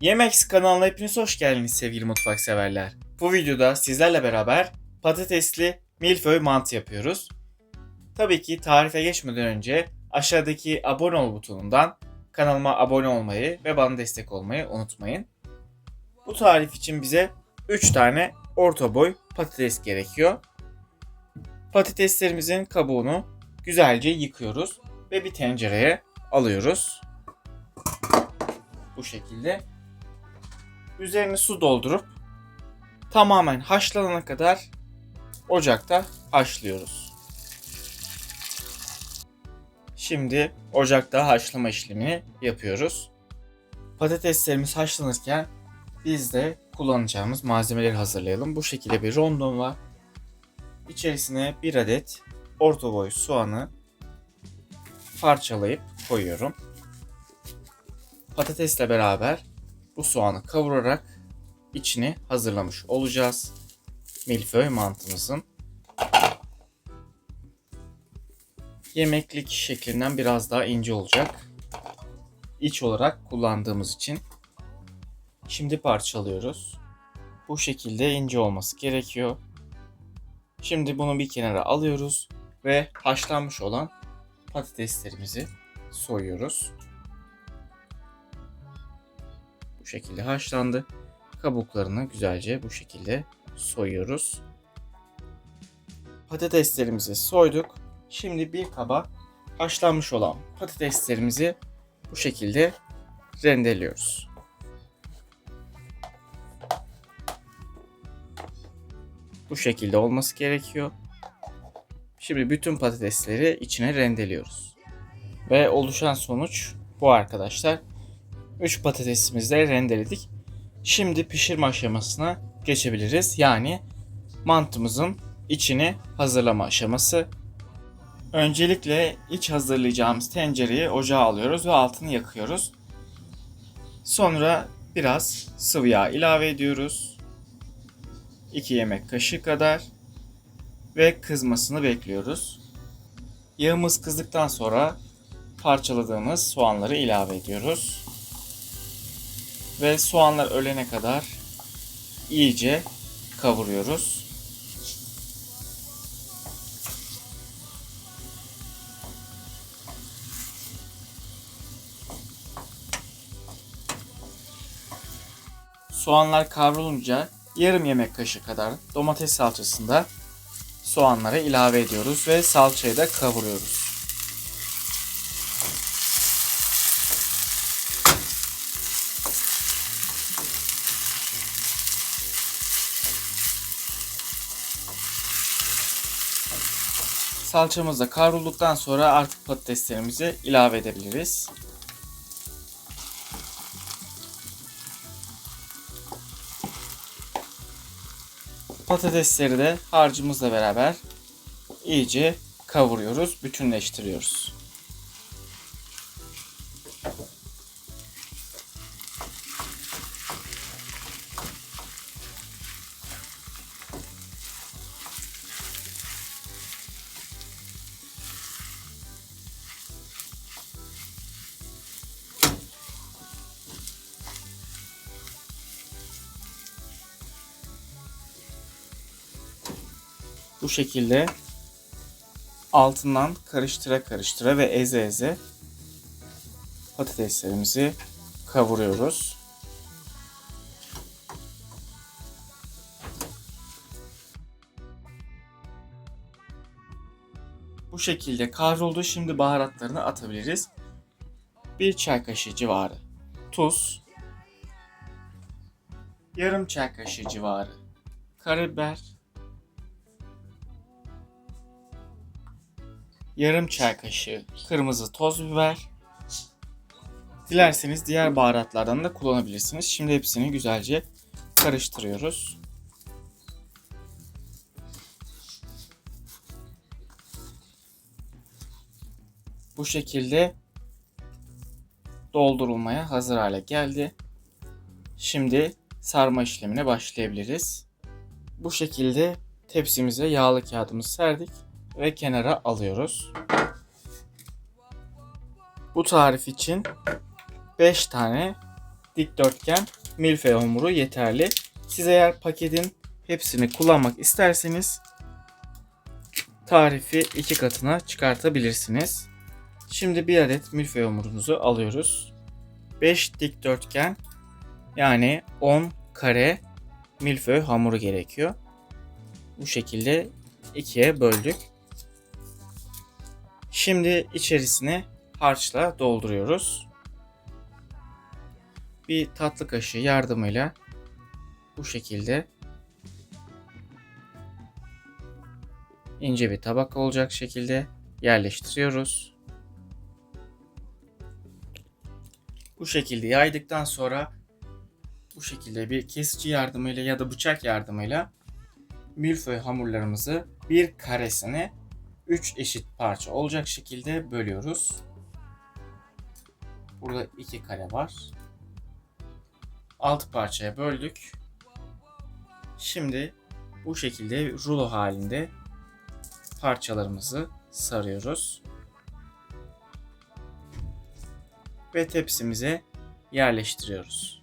Yemex kanalına hepiniz hoş geldiniz sevgili mutfak severler. Bu videoda sizlerle beraber patatesli milföy mantı yapıyoruz. Tabii ki tarife geçmeden önce aşağıdaki abone ol butonundan kanalıma abone olmayı ve bana destek olmayı unutmayın. Bu tarif için bize 3 tane orta boy patates gerekiyor. Patateslerimizin kabuğunu güzelce yıkıyoruz ve bir tencereye alıyoruz. Bu şekilde. Üzerine su doldurup tamamen haşlanana kadar ocakta haşlıyoruz. Şimdi ocakta haşlama işlemini yapıyoruz. Patateslerimiz haşlanırken biz de kullanacağımız malzemeleri hazırlayalım. Bu şekilde bir rondon var. İçerisine bir adet orta boy soğanı parçalayıp koyuyorum. Patatesle beraber bu soğanı kavurarak içini hazırlamış olacağız. Milföy mantımızın. Yemeklik şeklinden biraz daha ince olacak. İç olarak kullandığımız için. Şimdi parçalıyoruz. Bu şekilde ince olması gerekiyor. Şimdi bunu bir kenara alıyoruz ve haşlanmış olan patateslerimizi soyuyoruz. Bu şekilde haşlandı. Kabuklarını güzelce bu şekilde soyuyoruz. Patateslerimizi soyduk. Şimdi bir kaba haşlanmış olan patateslerimizi bu şekilde rendeliyoruz. Bu şekilde olması gerekiyor. Şimdi bütün patatesleri içine rendeliyoruz. Ve oluşan sonuç bu arkadaşlar. 3 patatesimizi de rendeledik. Şimdi pişirme aşamasına geçebiliriz. Yani mantımızın içini hazırlama aşaması. Öncelikle iç hazırlayacağımız tencereyi ocağa alıyoruz ve altını yakıyoruz. Sonra biraz sıvı yağ ilave ediyoruz. 2 yemek kaşığı kadar ve kızmasını bekliyoruz. Yağımız kızdıktan sonra parçaladığımız soğanları ilave ediyoruz. Ve soğanlar ölene kadar iyice kavuruyoruz. Soğanlar kavrulunca yarım yemek kaşığı kadar domates salçasında soğanları ilave ediyoruz ve salçayı da kavuruyoruz. Salçamız da kavrulduktan sonra artık patateslerimizi ilave edebiliriz. Patatesleri de harcımızla beraber iyice kavuruyoruz, bütünleştiriyoruz. Bu şekilde altından karıştıra karıştıra ve eze eze patateslerimizi kavuruyoruz. Bu şekilde kavruldu. Şimdi baharatlarını atabiliriz. Bir çay kaşığı civarı tuz, yarım çay kaşığı civarı karabiber, yarım çay kaşığı kırmızı toz biber. Dilerseniz diğer baharatlardan da kullanabilirsiniz. Şimdi hepsini güzelce karıştırıyoruz. Bu şekilde doldurulmaya hazır hale geldi. Şimdi sarma işlemine başlayabiliriz. Bu şekilde tepsimize yağlı kağıdımızı serdik ve kenara alıyoruz. Bu tarif için 5 tane dikdörtgen milföy hamuru yeterli. Siz eğer paketin hepsini kullanmak isterseniz tarifi iki katına çıkartabilirsiniz. Şimdi bir adet milföy hamurunuzu alıyoruz. 5 dikdörtgen yani 10 kare milföy hamuru gerekiyor. Bu şekilde ikiye böldük. Şimdi içerisine harçla dolduruyoruz. Bir tatlı kaşığı yardımıyla bu şekilde ince bir tabak olacak şekilde yerleştiriyoruz. Bu şekilde yaydıktan sonra bu şekilde bir kesici yardımıyla ya da bıçak yardımıyla milföy hamurlarımızı bir karesine 3 eşit parça olacak şekilde bölüyoruz. Burada 2 kare var. 6 parçaya böldük. Şimdi bu şekilde rulo halinde parçalarımızı sarıyoruz. Ve tepsimize yerleştiriyoruz.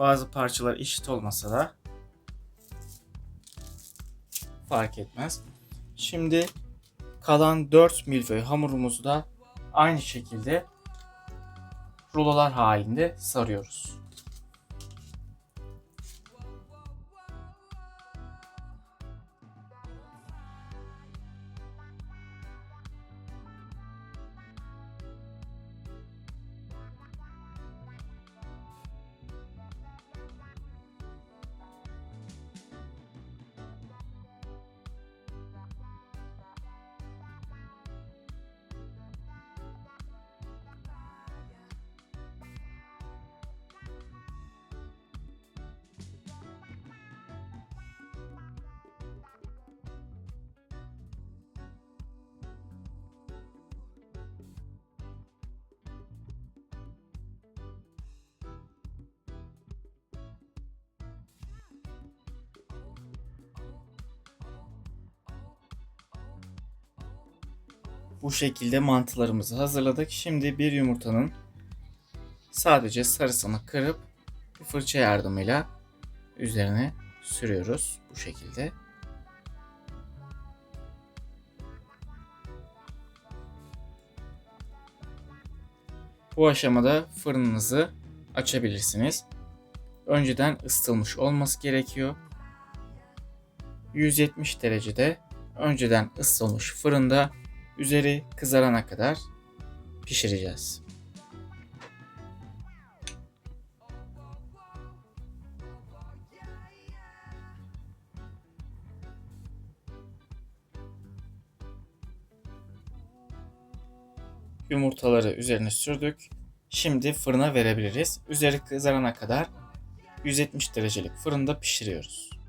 Bazı parçalar eşit olmasa da fark etmez. Şimdi kalan 4 milföy hamurumuzu da aynı şekilde rulolar halinde sarıyoruz. Bu şekilde mantılarımızı hazırladık. Şimdi bir yumurtanın sadece sarısını kırıp bir fırça yardımıyla üzerine sürüyoruz bu şekilde. Bu aşamada fırınınızı açabilirsiniz. Önceden ısıtılmış olması gerekiyor. 170 derecede önceden ısıtılmış fırında üzeri kızarana kadar pişireceğiz. Yumurtaları üzerine sürdük. Şimdi fırına verebiliriz. Üzeri kızarana kadar 170 derecelik fırında pişiriyoruz.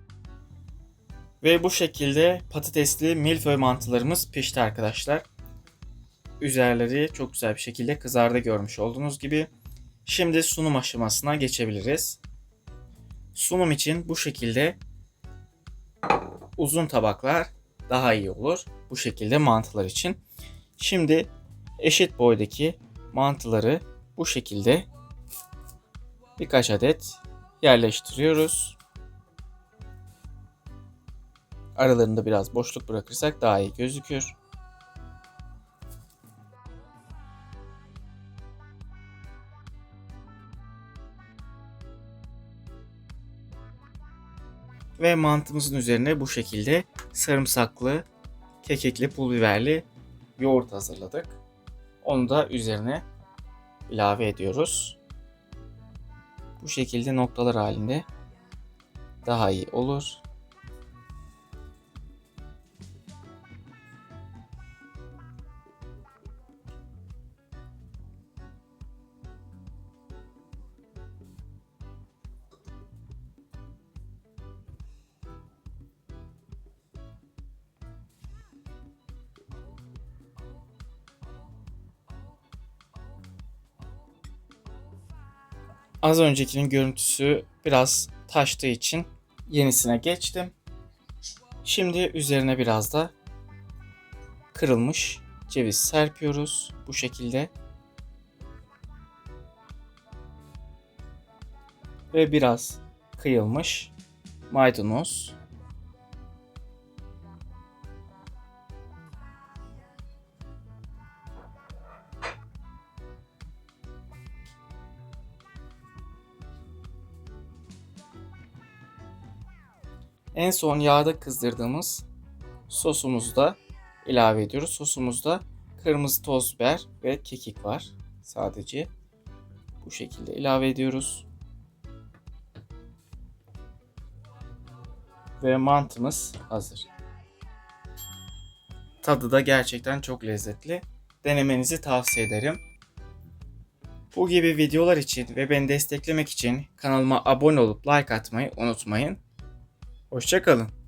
Ve bu şekilde patatesli milföy mantılarımız pişti arkadaşlar. Üzerleri çok güzel bir şekilde kızardı görmüş olduğunuz gibi. Şimdi sunum aşamasına geçebiliriz. Sunum için bu şekilde uzun tabaklar daha iyi olur. Bu şekilde mantılar için. Şimdi eşit boydaki mantıları bu şekilde birkaç adet yerleştiriyoruz. Aralarında biraz boşluk bırakırsak daha iyi gözükür. Ve mantımızın üzerine bu şekilde sarımsaklı, kekikli, pul biberli yoğurt hazırladık. Onu da üzerine ilave ediyoruz. Bu şekilde noktalar halinde daha iyi olur. Az öncekinin görüntüsü biraz taştığı için yenisine geçtim. Şimdi üzerine biraz da kırılmış ceviz serpiyoruz bu şekilde. Ve biraz kıyılmış maydanoz. En son yağda kızdırdığımız sosumuzu da ilave ediyoruz. Sosumuzda kırmızı toz biber ve kekik var sadece. Bu şekilde ilave ediyoruz. Ve mantımız hazır. Tadı da gerçekten çok lezzetli. Denemenizi tavsiye ederim. Bu gibi videolar için ve beni desteklemek için kanalıma abone olup like atmayı unutmayın. Hoşçakalın.